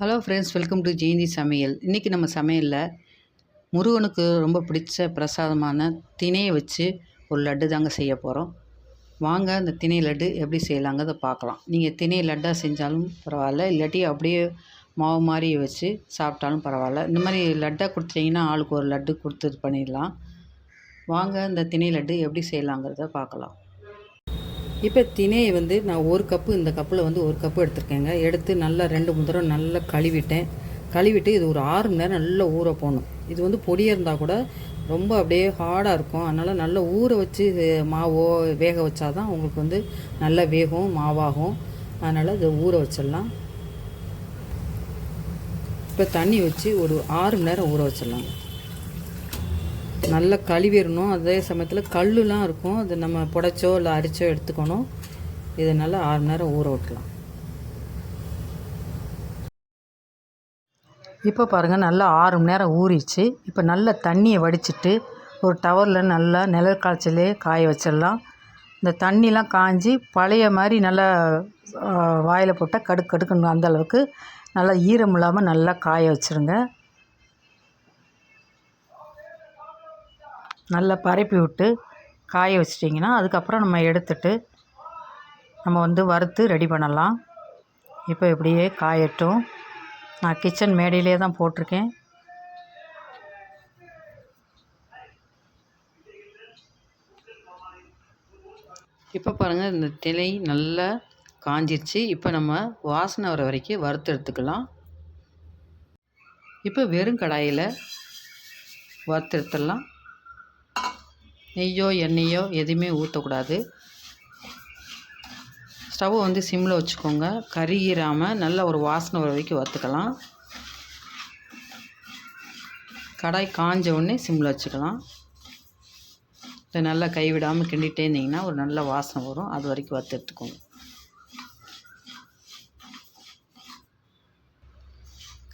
Hello friends welcome to Jayanthi சமையல் இன்றைக்கி நம்ம சமையலில் முருகனுக்கு ரொம்ப பிடிச்ச பிரசாதமான திணையை வச்சு ஒரு லட்டு தாங்க செய்ய போகிறோம் வாங்க அந்த திணை லட்டு எப்படி செய்யலாங்கிறத பார்க்கலாம். நீங்கள் திணை லட்டாக செஞ்சாலும் பரவாயில்ல இல்லாட்டி அப்படியே மாவு மாதிரி வச்சு சாப்பிட்டாலும் பரவாயில்ல. இந்த மாதிரி லட்டாக கொடுத்தீங்கன்னா ஆளுக்கு ஒரு லட்டு கொடுத்து பண்ணிடலாம். வாங்க இந்த திணை லட்டு எப்படி செய்யலாங்கிறத பார்க்கலாம். இப்போ திணையை வந்து நான் ஒரு கப்பு இந்த கப்பில் வந்து ஒரு கப்பு எடுத்திருக்கேங்க. எடுத்து நல்லா ரெண்டு மூணு தடவை நல்லா கழுவிட்டேன். கழுவிட்டு இது ஒரு ஆறு மணி நேரம் நல்லா ஊற போகணும் இது வந்து பொடியாக இருந்தால் கூட ரொம்ப அப்படியே ஹார்டாக இருக்கும். அதனால் நல்லா ஊற வச்சு மாவோ வேக வச்சா தான் உங்களுக்கு வந்து நல்லா வேகும் மாவாகும். அதனால் இதை ஊற வச்சிடலாம். இப்போ தண்ணி வச்சு ஒரு ஆறு மணி நேரம் ஊற வச்சிடலாம் நல்லா கழுவிடணும் அதே சமயத்தில் கல்லுலாம் இருக்கும். அது நம்ம புடைச்சோ இல்லை அரிச்சோ எடுத்துக்கணும். இதை நல்லா ஆறு மணி நேரம் ஊற விட்டலாம். இப்போ பாருங்கள் நல்லா ஆறு மணி நேரம் ஊறிச்சு இப்போ நல்லா தண்ணியை வடிச்சிட்டு ஒரு டவரில் நல்லா நிழல் காய்ச்சலே காய வச்சிடலாம். இந்த தண்ணிலாம் காஞ்சி பழைய மாதிரி நல்லா வாயில் போட்டால் கடுக்கு கடுக்கணும் அந்த அளவுக்கு நல்லா ஈரம் இல்லாமல் நல்லா காய வச்சுருங்க. நல்லா பரப்பி விட்டு காய வச்சிட்டிங்கன்னா அதுக்கப்புறம் நம்ம எடுத்துட்டு நம்ம வந்து வறுத்து ரெடி பண்ணலாம். இப்போ இப்படியே காயட்டும். நான் கிச்சன் மேடையிலே தான் போட்டிருக்கேன். இப்போ பாருங்கள் இந்த திலை நல்லா காஞ்சிருச்சு. இப்போ நம்ம வாசனை வர வரைக்கும் வறுத்து எடுத்துக்கலாம். இப்போ வெறும் கடாயில் வறுத்து எடுத்துடலாம். நெய்யோ எண்ணெயோ எதுவுமே ஊற்றக்கூடாது ஸ்டவ் வந்து சிம்மில் வச்சுக்கோங்க. கருகிராமல் நல்ல ஒரு வாசனை வர வரைக்கும் வறுத்துக்கலாம். கடாய் காஞ்ச உடனே சிம்மில் வச்சுக்கலாம். இதை நல்லா கைவிடாமல் கிண்டிகிட்டே இருந்தீங்கன்னா ஒரு நல்ல வாசனை வரும். அது வரைக்கும் வறுத்து எடுத்துக்கோங்க.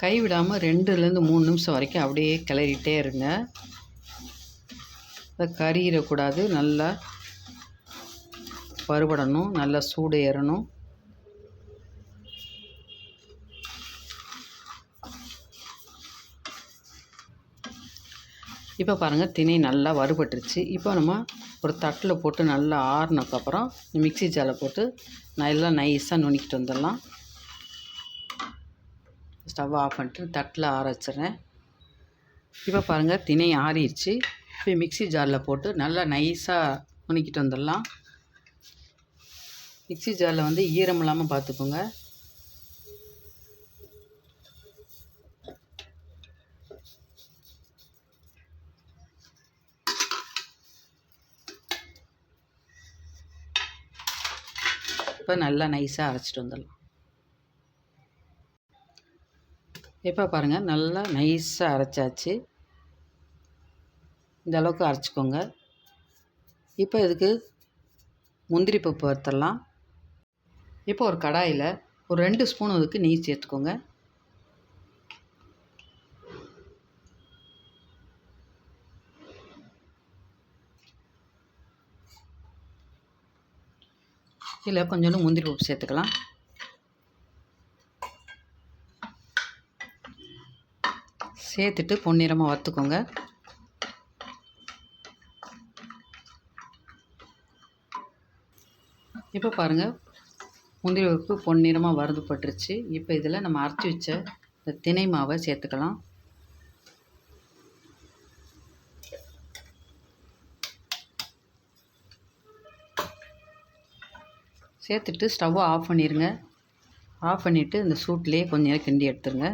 கைவிடாமல் ரெண்டுலேருந்து மூணு நிமிஷம் வரைக்கும் அப்படியே கிளறிட்டே இருங்க. அதை கறியிடக்கூடாது நல்லா வறுபடணும். நல்லா சூடு ஏறணும். இப்போ பாருங்கள் திணை நல்லா வறுபட்டுருச்சு. இப்போ நம்ம ஒரு தட்டில் போட்டு நல்லா ஆறுனதுக்கப்புறம் மிக்சி ஜாரில் போட்டு நல்லா நைஸாக நுணுக்கிட்டு வந்துடலாம். ஸ்டவ் ஆஃப் பண்ணிட்டு தட்டில் ஆற வச்சிடுறேன். இப்போ பாருங்கள் திணை ஆறிடுச்சு. இப்போ மிக்சி ஜாரில் போட்டு நல்லா நைஸாக நுணுக்கிட்டு வந்துடலாம். மிக்சி ஜாரில் வந்து ஈரம் இல்லாமல் பார்த்துக்கோங்க இப்போ நல்லா நைஸாக அரைச்சிட்டு வந்துடலாம். இப்போ பாருங்கள் நல்லா நைஸாக அரைச்சாச்சு. இந்த அளவுக்கு அரைச்சிக்கோங்க. இப்போ இதுக்கு முந்திரி பருப்பு வறுத்துடலாம் இப்போ ஒரு கடாயில் ஒரு ரெண்டு ஸ்பூன் இதுக்கு நெய் சேர்த்துக்கோங்க. இதில் கொஞ்சோண்டு முந்திரி பருப்பு சேர்த்துக்கலாம். சேர்த்துட்டு பொன்னிறமாக வறுத்துக்கோங்க. இப்போ பாருங்கள் முந்திரி உப்பு பொன்னிறமாக வறுதுப்பட்டுருச்சு இப்போ இதில் நம்ம அரைச்சி வச்ச இந்த தினை மாவை சேர்த்துக்கலாம். சேர்த்துட்டு ஸ்டவ்வை ஆஃப் பண்ணிடுங்க ஆஃப் பண்ணிவிட்டு இந்த சூட்லேயே கொஞ்சம் நேரம் கிண்டி எடுத்துருங்க.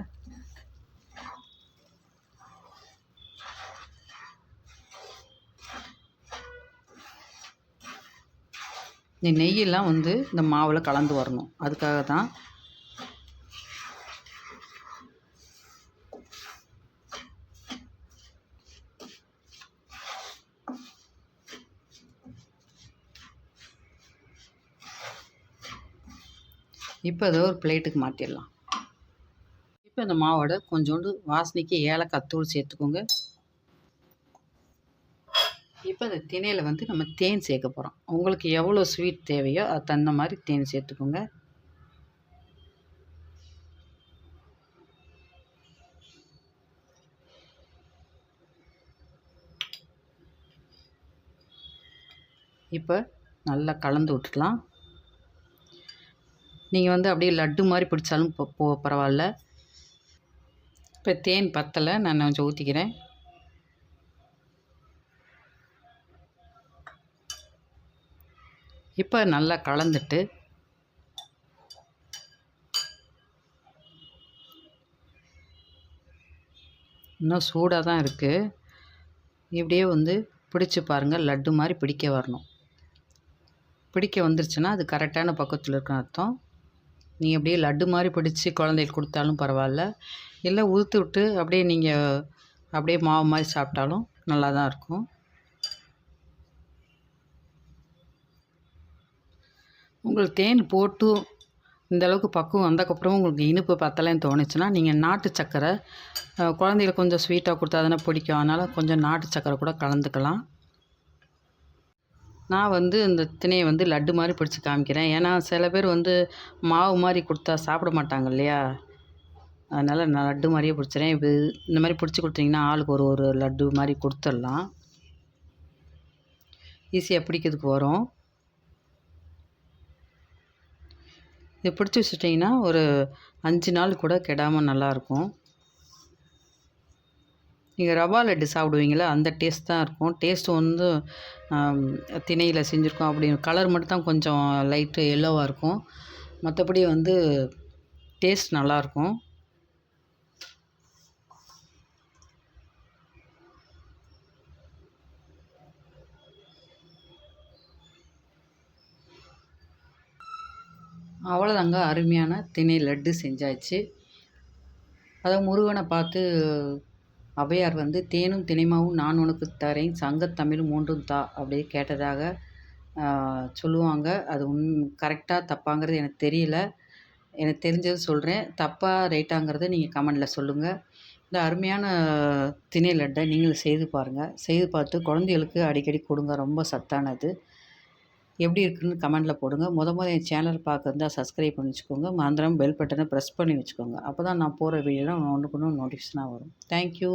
இந்த நெய்யெல்லாம் வந்து இந்த மாவில் கலந்து வரணும். அதுக்காக தான் இப்போ அதை ஒரு பிளேட்டுக்கு மாற்றிடலாம் இப்போ இந்த மாவோட கொஞ்சோண்டு வாசனைக்கு ஏலக்காய் தூள் சேர்த்துக்கோங்க. இப்போ அந்த திணையில் வந்து நம்ம தேன் சேர்க்க போகிறோம் உங்களுக்கு எவ்வளோ ஸ்வீட் தேவையோ அது தகுந்த மாதிரி தேன் சேர்த்துக்கோங்க. இப்போ நல்லா கலந்து விட்டுக்கலாம். நீங்கள் வந்து அப்படியே லட்டு மாதிரி பிடிச்சாலும் போ பரவாயில்ல. இப்போ தேன் பத்தலை நான் கொஞ்சம் ஊற்றிக்கிறேன் இப்போ நல்லா கலந்துட்டு இன்னும் சூடாக தான் இருக்குது இப்படியே வந்து பிடிச்சி பாருங்கள் லட்டு மாதிரி பிடிக்க வரணும். பிடிக்க வந்துருச்சுன்னா அது கரெக்டான பக்கத்தில் இருக்க அர்த்தம். நீங்கள் அப்படியே லட்டு மாதிரி பிடிச்சி குழந்தைக்கு கொடுத்தாலும் பரவாயில்ல. இல்லை உதுத்து விட்டு அப்படியே நீங்கள் அப்படியே மாவு மாதிரி சாப்பிட்டாலும் நல்லா தான் இருக்கும். உங்களுக்கு தேன் போட்டு இந்த அளவுக்கு பக்குவம் வந்தக்கப்புறம் உங்களுக்கு இனிப்பு பத்தலைன்னு தோணுச்சுன்னா நீங்கள் நாட்டு சக்கரை குழந்தைகளுக்கு கொஞ்சம் ஸ்வீட்டாக கொடுத்தா தானே பிடிக்கும். அதனால் கொஞ்சம் நாட்டு சக்கரை கூட கலந்துக்கலாம். நான் வந்து இந்த திணையை வந்து லட்டு மாதிரி பிடிச்சி காமிக்கிறேன். ஏன்னா சில பேர் வந்து மாவு மாதிரி கொடுத்தா சாப்பிட மாட்டாங்க இல்லையா? அதனால் நான் லட்டு மாதிரியே பிடிச்சிறேன். இது இந்த மாதிரி பிடிச்சி கொடுத்தீங்கன்னா ஆளுக்கு ஒரு ஒரு லட்டு மாதிரி கொடுத்துடலாம். ஈஸியாக பிடிக்கிறதுக்கு வரும். இது பிடிச்சி வச்சுட்டிங்கன்னா ஒரு அஞ்சு நாள் கூட கெடாமல் நல்லாயிருக்கும். நீங்கள் ரவா லட்டு சாப்பிடுவீங்களா? அந்த டேஸ்ட் தான் இருக்கும். டேஸ்ட் வந்து திணையில் செஞ்சுருக்கோம் அப்படின்னு. கலர் மட்டும் தான் கொஞ்சம் லைட்டு எல்லோவாக இருக்கும். மற்றபடி வந்து டேஸ்ட் நல்லாயிருக்கும். அவ்வளோதாங்க அருமையான திணை லட்டு செஞ்சாச்சு. அதை முருகனை பார்த்து ஔவையார் வந்து தேனும் தினைமாவும் நான் உனக்கு தரேன் சங்கத்தமிழ் மூன்றும் தா அப்படியே கேட்டதாக சொல்லுவாங்க. அது உண் கரெக்டாக தப்பாங்கிறது எனக்கு தெரியல. எனக்கு தெரிஞ்சது சொல்கிறேன் தப்பாக ரைட்டாங்கிறத நீங்கள் கமெண்டில் சொல்லுங்கள் இந்த அருமையான திணை லட்டை நீங்களும் செய்து பாருங்கள் செய்து பார்த்து குழந்தைகளுக்கு அடிக்கடி கொடுங்க. ரொம்ப சத்தானது. எப்படி இருக்குன்னு கமெண்டில் போடுங்க. முத முத என் சேனல் பார்க்குறதா சப்ஸ்கிரைப் பண்ணி வச்சுக்கோங்க. மறந்துடாம பெல் பட்டனை ப்ரெஸ் பண்ணி வச்சுக்கோங்க. அப்போ தான் நான் போகிற வீடியோலாம் ஒன்றுக்கு ஒன்று நோட்டிஃபிகேஷனாக வரும் தேங்க்யூ